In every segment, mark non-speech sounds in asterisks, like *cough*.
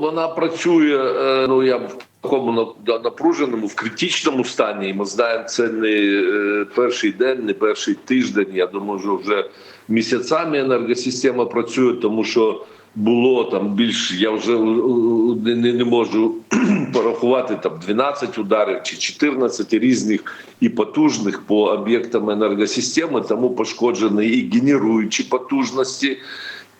вона працює. е, Ну я в такому на- напруженому, в критичному стані. Ми знаємо, це не е, перший день, не перший тиждень. Я думаю, що вже місяцями енергосистема працює, тому що було там більш. Я вже не, не, не можу *clears throat* порахувати там 12 ударів чи 14 різних і потужних по об'єктам енергосистеми, тому пошкоджені і генеруючі потужності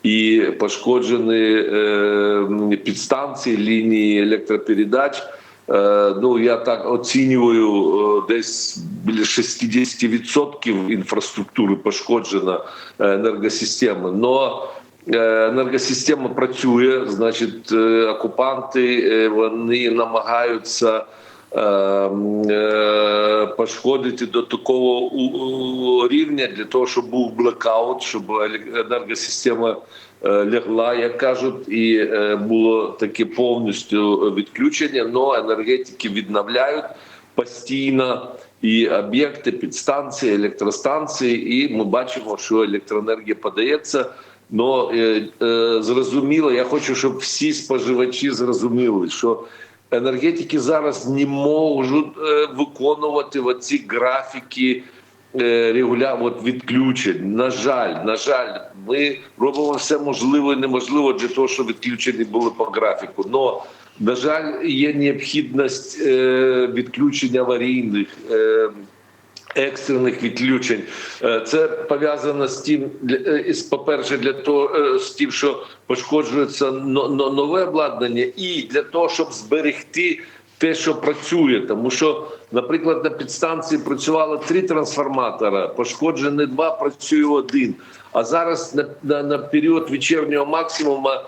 і пошкоджені е, підстанції лінії електропередач. Е, ну я так оцінюю, е, десь біля 60% інфраструктури пошкоджена е, енергосистеми. Но енергосистема працює, значить, окупанти вони намагаються. Е, е, Пошкодити до такого рівня для того, щоб був блекаут, щоб енергосистема е, лягла, як кажуть, і е, було таке повністю відключення. Но енергетики відновляють постійно і об'єкти, підстанції, електростанції, і ми бачимо, що електроенергія подається. Е, зрозуміло, я хочу, щоб всі споживачі зрозуміли, що енергетики зараз не можуть е, виконувати оці графіки е, регуля... відключень. На жаль, на жаль, ми робимо все можливе і неможливе для того, щоб відключені були по графіку. Но на жаль, є необхідність відключення відключень аварійних. Е, екстрених відключень. Е, Це пов'язано з тим, для- е, із, по-перше, для того, е, з тим, що пошкоджується но- но- нове обладнання, і для того, щоб зберегти те, що працює. Тому що, наприклад, на підстанції працювало три трансформатора, пошкоджені два, працює один. А зараз на, на, на період вечірнього максимуму е,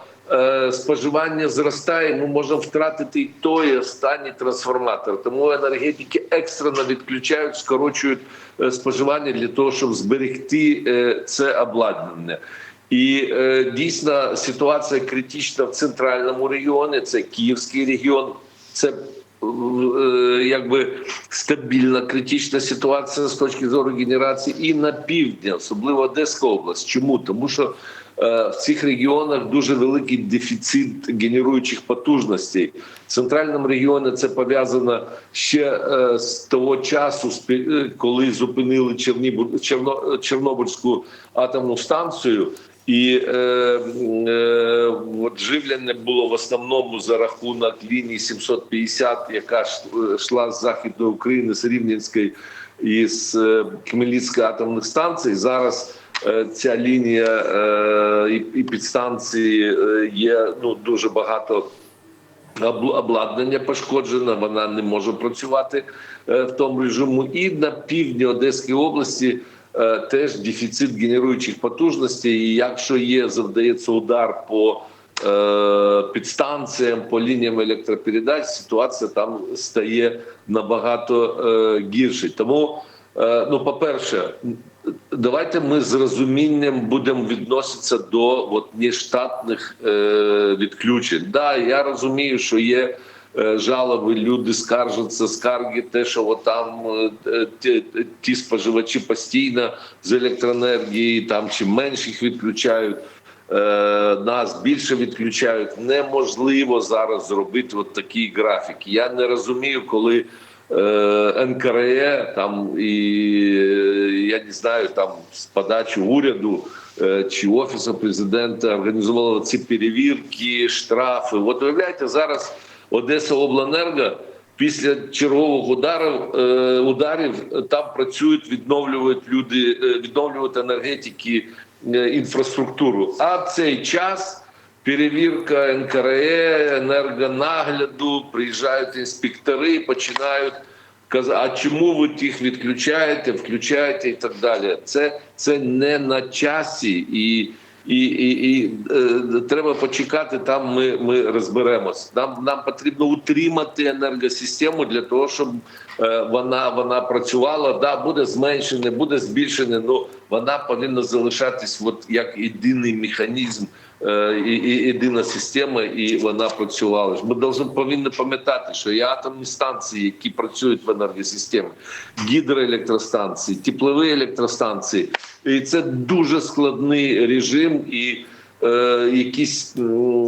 споживання зростає, ми можемо втратити і той останній трансформатор. Тому енергетики екстрено відключають, скорочують е, споживання для того, щоб зберегти е, це обладнання. І е, дійсно ситуація критична в центральному регіоні. Це Київський регіон, це е, якби стабільна критична ситуація з точки зору генерації і на півдні, особливо Одеська область. Чому? Тому що е, в цих регіонах дуже великий дефіцит генеруючих потужностей. В центральному регіоні це пов'язано ще е, з того часу, е, коли зупинили Чорнобильську атомну станцію. І е, е, от живлення було в основному за рахунок лінії 750, яка е, йшла з західної України, з Рівненської і з е, Хмельницької атомних станцій. Зараз е, ця лінія і, підстанції є ну дуже багато обладнання пошкоджено, вона не може працювати в тому режиму. І на півдні Одеської області теж дефіцит генеруючих потужностей. І якщо є, завдається удар по е, підстанціям, по лініям електропередач, ситуація там стає набагато е, гірше. Тому, е, ну, по-перше, Давайте ми з розумінням будемо відноситися до от, нештатних е, відключень. Да, я розумію, що є е, жалоби, люди скаржаться, скарги, те, що там е, ті, ті споживачі постійно з електроенергії, там чим менше їх відключають. е, Нас більше відключають. Неможливо зараз зробити от такий графік. Я не розумію, коли е, НКРЕ там і е, я не знаю, там з подачі уряду е, чи офісу президента організували ці перевірки, штрафи. От уявляєте, зараз Одеса Обленерго після чергових ударів е, ударів е, там працюють, відновлюють люди, е, відновлюють енергетики інфраструктуру. А в цей час. Перевірка НКРЕ, енергонагляду, приїжджають інспектори, починають а чому ви тих відключаєте, включаєте і так далі. Це, це не на часі, і, і, і, і е, треба почекати. Там ми, ми розберемось. Нам, нам потрібно утримати енергосистему для того, щоб вона, вона працювала. Да, буде зменшене, буде збільшене, але вона повинна залишатись от як єдиний механізм е, і, і єдина система, і вона працювала. Ми повинні пам'ятати, що є атомні станції, які працюють в енергосистемі, гідроелектростанції, теплові електростанції, і це дуже складний режим і. е, якісь,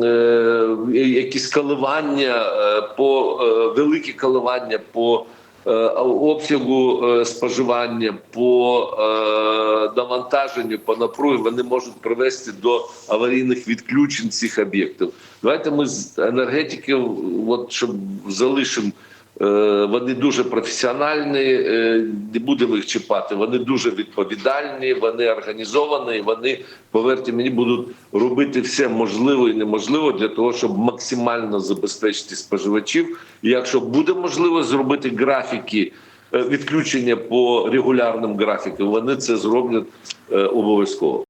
е, якісь коливання е, по е, великі коливання по е, обсягу е, споживання, по е, навантаженню, по напругі, вони можуть привести до аварійних відключень цих об'єктів. Давайте ми з енергетики, от щоб залишимо. Е, Вони дуже професіональні, е, не будемо їх чіпати. Вони дуже відповідальні, вони організовані. Вони, повірте мені, будуть робити все можливе і неможливе для того, щоб максимально забезпечити споживачів. І якщо буде можливо зробити графіки е, відключення по регулярним графікам, вони це зроблять обов'язково.